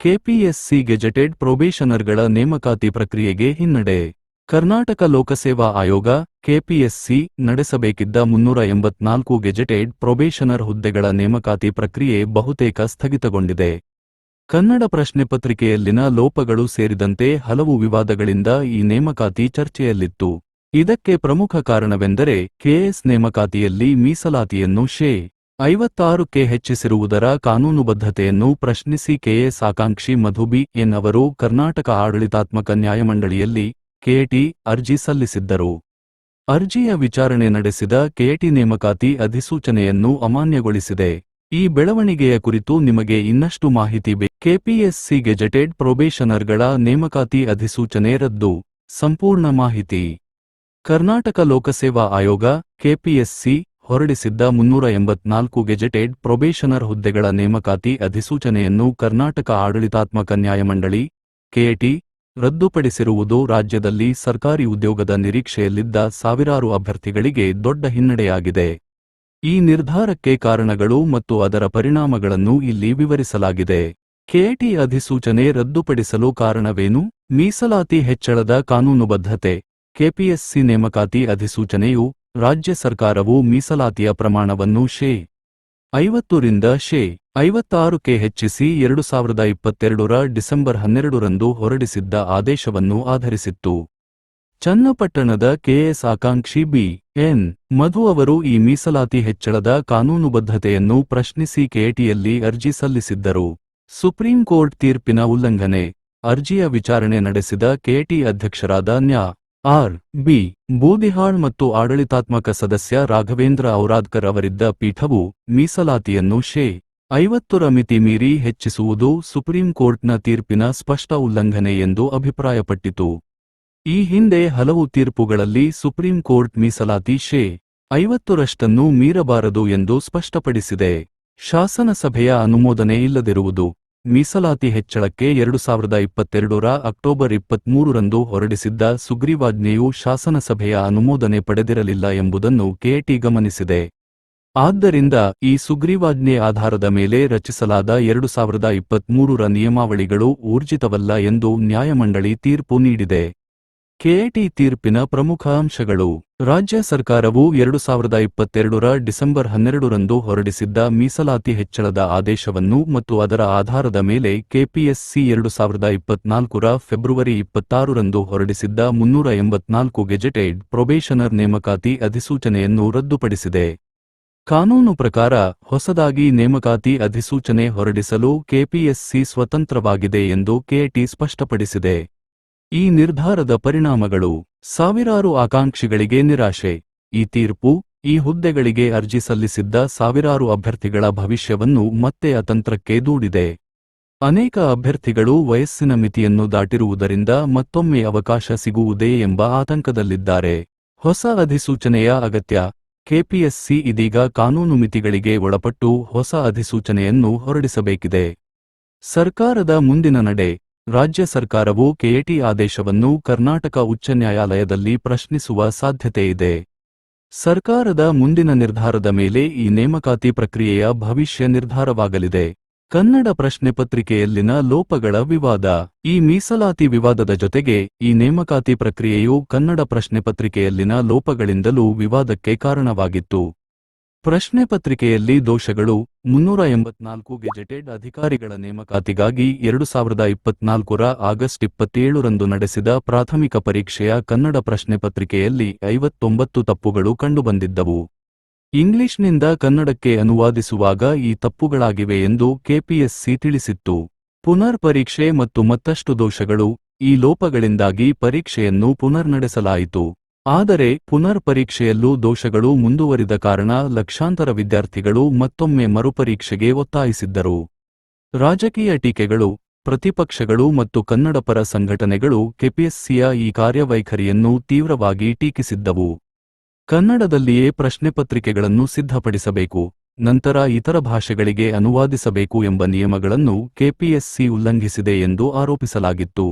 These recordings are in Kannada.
ಕೆಪಿಎಸ್ಸಿ ಗೆಜೆಟೆಡ್ ಪ್ರೊಬೇಷನರ್ಗಳ ನೇಮಕಾತಿ ಪ್ರಕ್ರಿಯೆಗೆ ಹಿನ್ನಡೆ. ಕರ್ನಾಟಕ ಲೋಕಸೇವಾ ಆಯೋಗ, ಕೆಪಿಎಸ್ಸಿ ನಡೆಸಬೇಕಿದ್ದ ಮುನ್ನೂರ ಎಂಬತ್ನಾಲ್ಕು ಗೆಜೆಟೆಡ್ ಪ್ರೊಬೇಷನರ್ ಹುದ್ದೆಗಳ ನೇಮಕಾತಿ ಪ್ರಕ್ರಿಯೆ ಬಹುತೇಕ ಸ್ಥಗಿತಗೊಂಡಿದೆ. ಕನ್ನಡ ಪ್ರಶ್ನೆ ಪತ್ರಿಕೆಯಲ್ಲಿನ ಲೋಪಗಳು ಸೇರಿದಂತೆ ಹಲವು ವಿವಾದಗಳಿಂದ ಈ ನೇಮಕಾತಿ ಚರ್ಚೆಯಲ್ಲಿತ್ತು. ಇದಕ್ಕೆ ಪ್ರಮುಖ ಕಾರಣವೆಂದರೆ ಕೆಎಸ್ ನೇಮಕಾತಿಯಲ್ಲಿ ಮೀಸಲಾತಿಯನ್ನು ಶೇ. ಐವತ್ತಾರಕ್ಕೆ ಹೆಚ್ಚಿಸಿರುವುದರ ಕಾನೂನುಬದ್ಧತೆಯನ್ನು ಪ್ರಶ್ನಿಸಿ ಕೆಎಸ್ ಆಕಾಂಕ್ಷಿ ಮಧುಬಿ ಎನ್ ಅವರು ಕರ್ನಾಟಕ ಆಡಳಿತಾತ್ಮಕ ನ್ಯಾಯಮಂಡಳಿಯಲ್ಲಿ ಕೆಟಿ ಅರ್ಜಿ ಸಲ್ಲಿಸಿದ್ದರು. ಅರ್ಜಿಯ ವಿಚಾರಣೆ ನಡೆಸಿದ ಕೆಟಿ ನೇಮಕಾತಿ ಅಧಿಸೂಚನೆಯನ್ನು ಅಮಾನ್ಯಗೊಳಿಸಿದೆ. ಈ ಬೆಳವಣಿಗೆಯ ಕುರಿತು ನಿಮಗೆ ಇನ್ನಷ್ಟು ಮಾಹಿತಿ ಬೇಕು. ಕೆಪಿಎಸ್ಸಿ ಗೆಜೆಟೆಡ್ ಪ್ರೊಬೇಷನರ್ಗಳ ನೇಮಕಾತಿ ಅಧಿಸೂಚನೆ ರದ್ದು. ಸಂಪೂರ್ಣ ಮಾಹಿತಿ. ಕರ್ನಾಟಕ ಲೋಕಸೇವಾ ಆಯೋಗ ಕೆಪಿಎಸ್ಸಿ ಹೊರಡಿಸಿದ್ದ ಮುನ್ನೂರ ಎಂಬತ್ನಾಲ್ಕು ಗೆಜೆಟೆಡ್ ಪ್ರೊಬೇಷನರ್ ಹುದ್ದೆಗಳ ನೇಮಕಾತಿ ಅಧಿಸೂಚನೆಯನ್ನು ಕರ್ನಾಟಕ ಆಡಳಿತಾತ್ಮಕ ನ್ಯಾಯಮಂಡಳಿ ಕೆಎಟಿ, ರದ್ದುಪಡಿಸಿರುವುದು ರಾಜ್ಯದಲ್ಲಿ ಸರ್ಕಾರಿ ಉದ್ಯೋಗದ ನಿರೀಕ್ಷೆಯಲ್ಲಿದ್ದ ಸಾವಿರಾರು ಅಭ್ಯರ್ಥಿಗಳಿಗೆ ದೊಡ್ಡ ಹಿನ್ನಡೆಯಾಗಿದೆ. ಈ ನಿರ್ಧಾರಕ್ಕೆ ಕಾರಣಗಳು ಮತ್ತು ಅದರ ಪರಿಣಾಮಗಳನ್ನು ಇಲ್ಲಿ ವಿವರಿಸಲಾಗಿದೆ. ಕೆಎಟಿ ಅಧಿಸೂಚನೆ ರದ್ದುಪಡಿಸಲು ಕಾರಣವೇನು? ಮೀಸಲಾತಿ ಹೆಚ್ಚಳದ ಕಾನೂನುಬದ್ಧತೆ. ಕೆಪಿಎಸ್ಸಿ ನೇಮಕಾತಿ ಅಧಿಸೂಚನೆಯು ರಾಜ್ಯ ಸರ್ಕಾರವು ಮೀಸಲಾತಿಯ ಪ್ರಮಾಣವನ್ನು ಶೇ ಐವತ್ತರಿಂದ ಶೇ ಐವತ್ತಾರಕ್ಕೆ ಹೆಚ್ಚಿಸಿ ಎರಡು ಸಾವಿರದ ಇಪ್ಪತ್ತೆರಡರ ಡಿಸೆಂಬರ್ ಹನ್ನೆರಡರಂದು ಹೊರಡಿಸಿದ್ದ ಆದೇಶವನ್ನು ಆಧರಿಸಿತ್ತು. ಚನ್ನಪಟ್ಟಣದ ಕೆಎಸ್ ಆಕಾಂಕ್ಷಿ ಬಿ ಎನ್ ಮಧು ಅವರು ಈ ಮೀಸಲಾತಿ ಹೆಚ್ಚಳದ ಕಾನೂನುಬದ್ಧತೆಯನ್ನು ಪ್ರಶ್ನಿಸಿ ಕೆಟಿಯಲ್ಲಿ ಅರ್ಜಿ ಸಲ್ಲಿಸಿದ್ದರು. ಸುಪ್ರೀಂ ಕೋರ್ಟ್ ತೀರ್ಪಿನ ಉಲ್ಲಂಘನೆ, ಅರ್ಜಿಯ ವಿಚಾರಣೆ ನಡೆಸಿದ ಕೆಟಿ ಅಧ್ಯಕ್ಷರಾದ ನ್ಯಾ ಆರ್, ಬಿ, ಬೂದಿಹಾಳ್ ಮತ್ತು ಆಡಳಿತಾತ್ಮಕ ಸದಸ್ಯ ರಾಘವೇಂದ್ರ ಔರಾದ್ಕರ್ ಅವರಿದ್ದ ಪೀಠವು ಮೀಸಲಾತಿಯನ್ನು ಶೇ ಐವತ್ತರ ಮಿತಿ ಮೀರಿ ಹೆಚ್ಚಿಸುವುದು ಸುಪ್ರೀಂ ಕೋರ್ಟ್ನ ತೀರ್ಪಿನ ಸ್ಪಷ್ಟ ಉಲ್ಲಂಘನೆ ಎಂದು ಅಭಿಪ್ರಾಯಪಟ್ಟಿತು. ಈ ಹಿಂದೆ ಹಲವು ತೀರ್ಪುಗಳಲ್ಲಿ ಸುಪ್ರೀಂ ಕೋರ್ಟ್ ಮೀಸಲಾತಿ ಶೇ ಐವತ್ತರಷ್ಟನ್ನು ಮೀರಬಾರದು ಎಂದು ಸ್ಪಷ್ಟಪಡಿಸಿದೆ. ಶಾಸನಸಭೆಯ ಅನುಮೋದನೆ ಇಲ್ಲದಿರುವುದು. ಮೀಸಲಾತಿ ಹೆಚ್ಚಳಕ್ಕೆ ಎರಡು ಸಾವಿರದ ಇಪ್ಪತ್ತೆರಡರ ಅಕ್ಟೋಬರ್ ಇಪ್ಪತ್ಮೂರರಂದು ಹೊರಡಿಸಿದ್ದ ಸುಗ್ರೀವಾಜ್ಞೆಯು ಶಾಸನಸಭೆಯ ಅನುಮೋದನೆ ಪಡೆದಿರಲಿಲ್ಲ ಎಂಬುದನ್ನು ಕೆಟಿ ಗಮನಿಸಿದೆ. ಆದ್ದರಿಂದ ಈ ಸುಗ್ರೀವಾಜ್ಞೆ ಆಧಾರದ ಮೇಲೆ ರಚಿಸಲಾದ ಎರಡು ಸಾವಿರದ ಇಪ್ಪತ್ಮೂರರ ನಿಯಮಾವಳಿಗಳು ಊರ್ಜಿತವಲ್ಲ ಎಂದು ನ್ಯಾಯಮಂಡಳಿ ತೀರ್ಪು ನೀಡಿದೆ. ಕೆಎಟಿ ತೀರ್ಪಿನ ಪ್ರಮುಖ ಅಂಶಗಳು. ರಾಜ್ಯ ಸರ್ಕಾರವು ಎರಡು ಸಾವಿರದ ಇಪ್ಪತ್ತೆರಡರ ಡಿಸೆಂಬರ್ ಹನ್ನೆರಡರಂದು ಹೊರಡಿಸಿದ್ದ ಮೀಸಲಾತಿ ಹೆಚ್ಚಳದ ಆದೇಶವನ್ನು ಮತ್ತು ಅದರ ಆಧಾರದ ಮೇಲೆ ಕೆಪಿಎಸ್ಸಿ ಎರಡು ಸಾವಿರದ ಇಪ್ಪತ್ನಾಲ್ಕರ ಫೆಬ್ರವರಿ ಇಪ್ಪತ್ತಾರರಂದು ಹೊರಡಿಸಿದ್ದ ಮುನ್ನೂರ ಎಂಬತ್ನಾಲ್ಕು ಗೆಜೆಟೆಡ್ ಪ್ರೊಬೇಷನರ್ ನೇಮಕಾತಿ ಅಧಿಸೂಚನೆಯನ್ನು ರದ್ದುಪಡಿಸಿದೆ. ಕಾನೂನು ಪ್ರಕಾರ ಹೊಸದಾಗಿ ನೇಮಕಾತಿ ಅಧಿಸೂಚನೆ ಹೊರಡಿಸಲು ಕೆಪಿಎಸ್ಸಿ ಸ್ವತಂತ್ರವಾಗಿದೆ ಎಂದು ಕೆಟಿ ಸ್ಪಷ್ಟಪಡಿಸಿದೆ. ಈ ನಿರ್ಧಾರದ ಪರಿಣಾಮಗಳು ಸಾವಿರಾರು ಆಕಾಂಕ್ಷಿಗಳಿಗೆ ನಿರಾಶೆ, ಈ ತೀರ್ಪು, ಈ ಹುದ್ದೆಗಳಿಗೆ ಅರ್ಜಿ ಸಲ್ಲಿಸಿದ್ದ ಸಾವಿರಾರು ಅಭ್ಯರ್ಥಿಗಳ ಭವಿಷ್ಯವನ್ನು ಮತ್ತೆ ಅತಂತ್ರಕ್ಕೆ ದೂಡಿದೆ. ಅನೇಕ ಅಭ್ಯರ್ಥಿಗಳು ವಯಸ್ಸಿನ ಮಿತಿಯನ್ನು ದಾಟಿರುವುದರಿಂದ ಮತ್ತೊಮ್ಮೆ ಅವಕಾಶ ಸಿಗುವುದೇ ಎಂಬ ಆತಂಕದಲ್ಲಿದ್ದಾರೆ. ಹೊಸ ಅಧಿಸೂಚನೆಯ ಅಗತ್ಯ, ಕೆಪಿಎಸ್ಸಿ ಇದೀಗ ಕಾನೂನು ಮಿತಿಗಳಿಗೆ ಒಳಪಟ್ಟು ಹೊಸ ಅಧಿಸೂಚನೆಯನ್ನು ಹೊರಡಿಸಬೇಕಿದೆ. ಸರ್ಕಾರದ ಮುಂದಿನ ನಡೆ ರಾಜ್ಯ ಸರ್ಕಾರವು ಕೆಎಟಿ ಆದೇಶವನ್ನು ಕರ್ನಾಟಕ ಉಚ್ಚ ನ್ಯಾಯಾಲಯದಲ್ಲಿ ಪ್ರಶ್ನಿಸುವ ಸಾಧ್ಯತೆಯಿದೆ ಸರ್ಕಾರದ ಮುಂದಿನ ನಿರ್ಧಾರದ ಮೇಲೆ ಈ ನೇಮಕಾತಿ ಪ್ರಕ್ರಿಯೆಯ ಭವಿಷ್ಯ ನಿರ್ಧಾರವಾಗಲಿದೆ. ಕನ್ನಡ ಪ್ರಶ್ನೆ ಪತ್ರಿಕೆಯಲ್ಲಿನ ಲೋಪಗಳ ವಿವಾದ. ಈ ಮೀಸಲಾತಿ ವಿವಾದದ ಜೊತೆಗೆ ಈ ನೇಮಕಾತಿ ಪ್ರಕ್ರಿಯೆಯು ಕನ್ನಡ ಪ್ರಶ್ನೆ ಪತ್ರಿಕೆಯಲ್ಲಿನ ಲೋಪಗಳಿಂದಲೂ ವಿವಾದಕ್ಕೆ ಕಾರಣವಾಗಿತ್ತು. ಪ್ರಶ್ನೆ ಪತ್ರಿಕೆಯಲ್ಲಿ ದೋಷಗಳು ಮುನ್ನೂರ ಎಂಬತ್ನಾಲ್ಕು ಗೆಜೆಟೆಡ್ ಅಧಿಕಾರಿಗಳ ನೇಮಕಾತಿಗಾಗಿ ಎರಡು ಸಾವಿರದ ಇಪ್ಪತ್ನಾಲ್ಕರ ಆಗಸ್ಟ್ ಇಪ್ಪತ್ತೇಳರಂದು ನಡೆಸಿದ ಪ್ರಾಥಮಿಕ ಪರೀಕ್ಷೆಯ ಕನ್ನಡ ಪ್ರಶ್ನೆ ಪತ್ರಿಕೆಯಲ್ಲಿ ಐವತ್ತೊಂಬತ್ತು ತಪ್ಪುಗಳು ಕಂಡುಬಂದಿದ್ದವು. ಇಂಗ್ಲಿಷ್ನಿಂದ ಕನ್ನಡಕ್ಕೆ ಅನುವಾದಿಸುವಾಗ ಈ ತಪ್ಪುಗಳಾಗಿವೆ ಎಂದು ಕೆಪಿಎಸ್ಸಿ ತಿಳಿಸಿತ್ತು. ಪುನರ್ ಪರೀಕ್ಷೆ ಮತ್ತು ಮತ್ತಷ್ಟು ದೋಷಗಳು ಈ ಲೋಪಗಳಿಂದಾಗಿ ಪರೀಕ್ಷೆಯನ್ನು ಪುನರ್ ನಡೆಸಲಾಯಿತು ಆದರೆ ಪುನರ್ ಪರೀಕ್ಷೆಯಲ್ಲೂ ದೋಷಗಳು ಮುಂದುವರಿದ ಕಾರಣ ಲಕ್ಷಾಂತರ ವಿದ್ಯಾರ್ಥಿಗಳು ಮತ್ತೊಮ್ಮೆ ಮರುಪರೀಕ್ಷೆಗೆ ಒತ್ತಾಯಿಸಿದ್ದರು. ರಾಜಕೀಯ ಟೀಕೆಗಳು, ಪ್ರತಿಪಕ್ಷಗಳು ಮತ್ತು ಕನ್ನಡಪರ ಸಂಘಟನೆಗಳು ಕೆಪಿಎಸ್ಸಿಯ ಈ ಕಾರ್ಯವೈಖರಿಯನ್ನು ತೀವ್ರವಾಗಿ ಟೀಕಿಸಿದ್ದವು. ಕನ್ನಡದಲ್ಲಿಯೇ ಪ್ರಶ್ನೆಪತ್ರಿಕೆಗಳನ್ನು ಸಿದ್ಧಪಡಿಸಬೇಕು, ನಂತರ ಇತರ ಭಾಷೆಗಳಿಗೆ ಅನುವಾದಿಸಬೇಕು ಎಂಬ ನಿಯಮಗಳನ್ನು ಕೆಪಿಎಸ್ಸಿ ಉಲ್ಲಂಘಿಸಿದೆ ಎಂದು ಆರೋಪಿಸಲಾಗಿತ್ತು.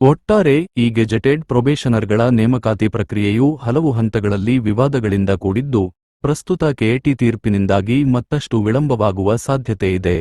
ಒಟ್ಟಾರೆ ಈ ಗೆಜೆಟೆಡ್ ಪ್ರೊಬೇಷನರ್ಗಳ ನೇಮಕಾತಿ ಪ್ರಕ್ರಿಯೆಯು ಹಲವು ಹಂತಗಳಲ್ಲಿ ವಿವಾದಗಳಿಂದ ಕೂಡಿದ್ದು, ಪ್ರಸ್ತುತ ಕೆಎಟಿ ತೀರ್ಪಿನಿಂದಾಗಿ ಮತ್ತಷ್ಟು ವಿಳಂಬವಾಗುವ ಸಾಧ್ಯತೆಯಿದೆ